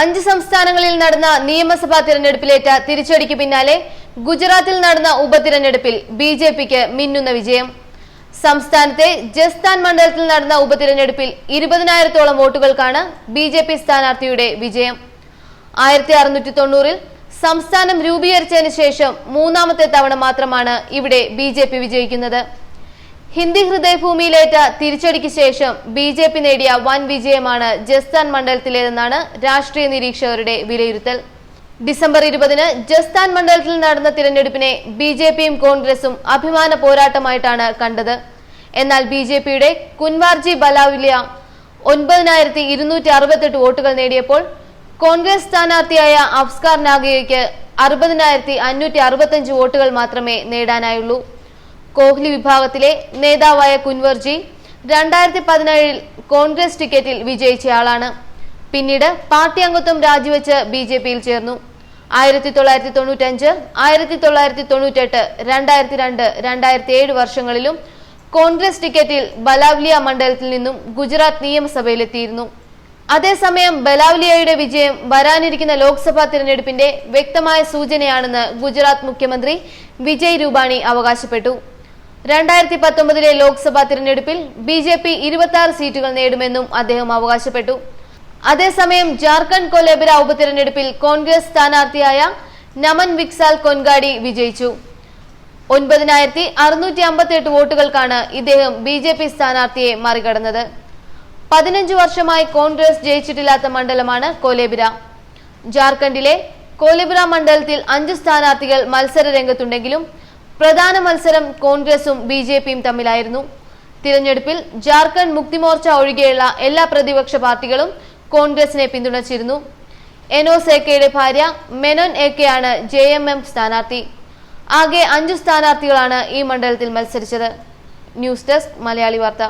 അഞ്ച് സംസ്ഥാനങ്ങളിൽ നടന്ന നിയമസഭാ തിരഞ്ഞെടുപ്പിലേറ്റ തിരിച്ചടിക്ക് പിന്നാലെ ഗുജറാത്തിൽ നടന്ന ഉപതിരഞ്ഞെടുപ്പിൽ ബി ജെ പിക്ക് മിന്നുന്ന വിജയം. സംസ്ഥാനത്തെ ജസ്താൻ മണ്ഡലത്തിൽ നടന്ന ഉപതിരഞ്ഞെടുപ്പിൽ ഇരുപതിനായിരത്തോളം വോട്ടുകൾക്കാണ് ബി ജെ പി സ്ഥാനാർത്ഥിയുടെ വിജയം. ആയിരത്തി അറുന്നൂറ്റി തൊണ്ണൂറിൽ സംസ്ഥാനം രൂപീകരിച്ചതിന് ശേഷം മൂന്നാമത്തെ തവണ മാത്രമാണ് ഇവിടെ ബി ജെ പി വിജയിക്കുന്നത്. ഹിന്ദി ഹൃദയഭൂമിയിലേറ്റ തിരിച്ചടിക്ക് ശേഷം ബി ജെ പി നേടിയ വൻ വിജയമാണ് ജസ്താൻ മണ്ഡലത്തിലേതെന്നാണ് രാഷ്ട്രീയ നിരീക്ഷകരുടെ വിലയിരുത്തൽ. ഡിസംബർ ഇരുപതിന് ജസ്താൻ മണ്ഡലത്തിൽ നടന്ന തിരഞ്ഞെടുപ്പിനെ ബി ജെ പിയും കോൺഗ്രസും അഭിമാന പോരാട്ടമായിട്ടാണ് കണ്ടത്. എന്നാൽ ബി ജെ പിയുടെ കുൻവാർജി ബലാവിലിയ ഒൻപതിനായിരത്തി ഇരുന്നൂറ്റി അറുപത്തെട്ട് വോട്ടുകൾ നേടിയപ്പോൾ കോൺഗ്രസ് സ്ഥാനാർത്ഥിയായ അഫ്സ്കാർ നാഗയ്ക്ക് അറുപതിനായിരത്തി അഞ്ഞൂറ്റി അറുപത്തഞ്ച് വോട്ടുകൾ മാത്രമേ നേടാനായുള്ളൂ. കോഹ്ലി വിഭാഗത്തിലെ നേതാവായ കുൻവർജി രണ്ടായിരത്തി പതിനേഴിൽ കോൺഗ്രസ് ടിക്കറ്റിൽ വിജയിച്ചയാളാണ്. പിന്നീട് പാർട്ടി അംഗത്വം രാജിവെച്ച് ബി ജെ പിയിൽ ചേർന്നു. ആയിരത്തി തൊള്ളായിരത്തി തൊണ്ണൂറ്റഞ്ച് ആയിരത്തി തൊള്ളായിരത്തി തൊണ്ണൂറ്റെട്ട് രണ്ടായിരത്തി രണ്ട് രണ്ടായിരത്തി ഏഴ് വർഷങ്ങളിലും കോൺഗ്രസ് ടിക്കറ്റിൽ ബലാവ്ലിയ മണ്ഡലത്തിൽ നിന്നും ഗുജറാത്ത് നിയമസഭയിലെത്തിയിരുന്നു. അതേസമയം ബലാവ്ലിയയുടെ വിജയം വരാനിരിക്കുന്ന ലോക്സഭാ തിരഞ്ഞെടുപ്പിന്റെ വ്യക്തമായ സൂചനയാണെന്ന് ഗുജറാത്ത് മുഖ്യമന്ത്രി വിജയ് രൂപാണി അവകാശപ്പെട്ടു. രണ്ടായിരത്തി പത്തൊമ്പതിലെ ലോക്സഭാ തിരഞ്ഞെടുപ്പിൽ ബി ജെ പി ഇരുപത്തി ആറ് സീറ്റുകൾ നേടുമെന്നും അദ്ദേഹം അവകാശപ്പെട്ടു. അതേസമയം ജാർഖണ്ഡ് കൊലേബിര ഉപതിരഞ്ഞെടുപ്പിൽ കോൺഗ്രസ് സ്ഥാനാർത്ഥിയായ നമൻ വിക്സാൽ കൊൻഗാഡി വിജയിച്ചു. ഒൻപതിനായിരത്തി അറുന്നൂറ്റി അമ്പത്തി എട്ട് വോട്ടുകൾക്കാണ് ഇദ്ദേഹം ബി ജെ പി സ്ഥാനാർത്ഥിയെ മറികടന്നത്. പതിനഞ്ചു വർഷമായി കോൺഗ്രസ് ജയിച്ചിട്ടില്ലാത്ത മണ്ഡലമാണ് കോലേബിര ജാർഖണ്ഡിലെ കോലേബിര മണ്ഡലത്തിൽ അഞ്ച് സ്ഥാനാർത്ഥികൾ മത്സര രംഗത്തുണ്ടെങ്കിലും പ്രധാന മത്സരം കോൺഗ്രസും ബി ജെ പിയും തമ്മിലായിരുന്നു. തിരഞ്ഞെടുപ്പിൽ ജാർഖണ്ഡ് മുക്തിമോർച്ച ഒഴികെയുള്ള എല്ലാ പ്രതിപക്ഷ പാർട്ടികളും കോൺഗ്രസിനെ പിന്തുണച്ചിരുന്നു. എനോസ് എക്കയുടെ ഭാര്യ മെനോൻ എക്കയാണ് ജെ എം എം സ്ഥാനാർത്ഥി. ആകെ അഞ്ചു സ്ഥാനാർത്ഥികളാണ് ഈ മണ്ഡലത്തിൽ മത്സരിച്ചത്. ന്യൂസ് ഡെസ്ക് മലയാളി വാർത്ത.